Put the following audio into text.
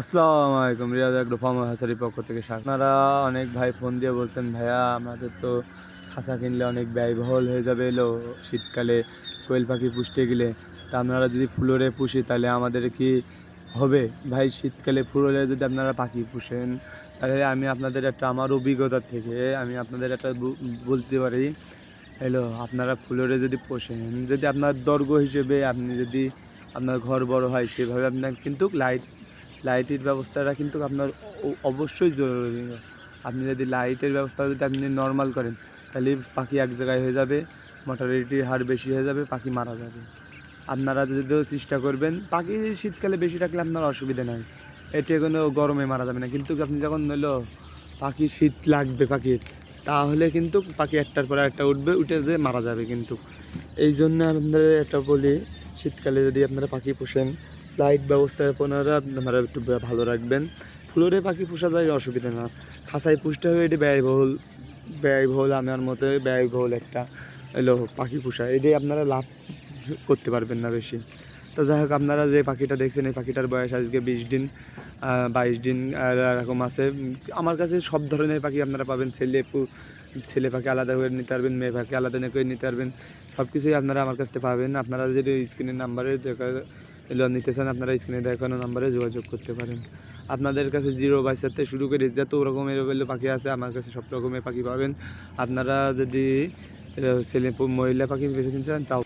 আসসালামু আলাইকুম Riaz agro farm হাসারির পক্ষ থেকে। আপনারা অনেক ভাই ফোন দিয়ে বলছেন, ভাইয়া, আমাদের তো খাঁচা কিনলে অনেক ব্যয়বহুল হয়ে যাবে এলো শীতকালে কোয়েল পাখি পুষতে গেলে। তা আপনারা যদি ফুলোরে পুষি, তাহলে আমাদের কি হবে? ভাই, শীতকালে ফুলোরে যদি আপনারা পাখি পুষেন, তাহলে আমি আপনাদের একটা, আমার অভিজ্ঞতা থেকে আমি আপনাদের একটা বলতে পারি। হ্যালো আপনারা ফুলোরে যদি পোষেন, যদি আপনার দর্গ হিসেবে আপনি যদি আপনার ঘর বড় হয়, সেভাবে আপনার কিন্তু লাইট লাইটের ব্যবস্থাটা কিন্তু আপনার অবশ্যই জরুরি। আপনি যদি লাইটের ব্যবস্থা যদি আপনি নর্মাল করেন, তাহলে পাখি এক জায়গায় হয়ে যাবে মর্টালিটির হার বেশি হয়ে যাবে, পাখি মারা যাবে। আপনারা যদিও চেষ্টা করবেন, পাখি শীতকালে বেশি রাখলে আপনার অসুবিধা নাই। এতে কোনো গরমে মারা যাবে না। কিন্তু আপনি যখন হলো, পাখি শীত লাগবে পাখির, তাহলে কিন্তু পাখি একটার পর একটা উঠবে, উঠে যে মারা যাবে কিন্তু। এই জন্য আপনাদের একটা বলি, শীতকালে যদি আপনারা পাখি পোষেন লাইট ব্যবস্থাপনারা আপনারা একটু ভালো রাখবেন। ফ্লোরে পাখি পোষা যায় অসুবিধা না। খাঁচায় পুষতে হবে এটি ব্যয়বহুল। ব্যয়বহুল আমার মতে, ব্যয়বহুল একটা, এলো, পাখি পোষা। এটাই আপনারা লাভ করতে পারবেন না বেশি। তো যাই হোক, আপনারা যে পাখিটা দেখছেন, এই পাখিটার বয়স আজকে বিশ দিন বাইশ দিন এরকম আছে। আমার কাছে সব ধরনের পাখি আপনারা পাবেন। ছেলে ছেলে পাখি আলাদা করে নিতে পারবেন, মেয়ে পাখি আলাদা করে নিতে পারবেন। সব কিছুই আপনারা আমার কাছ পাবেন। আপনারা যদি স্ক্রিনের নাম্বারে এলো, নিতে চান আপনারা স্ক্রিনে দেখানো নাম্বারে যোগাযোগ করতে পারেন। আপনাদের কাছে জিরো বাইশ থেকে শুরু করে যত রকমের এভেলেবল পাখি আছে, আমার কাছে সব রকমের পাখি পাবেন। আপনারা যদি ছেলে, মহিলা পাখি বেছে নিতে চান, তাও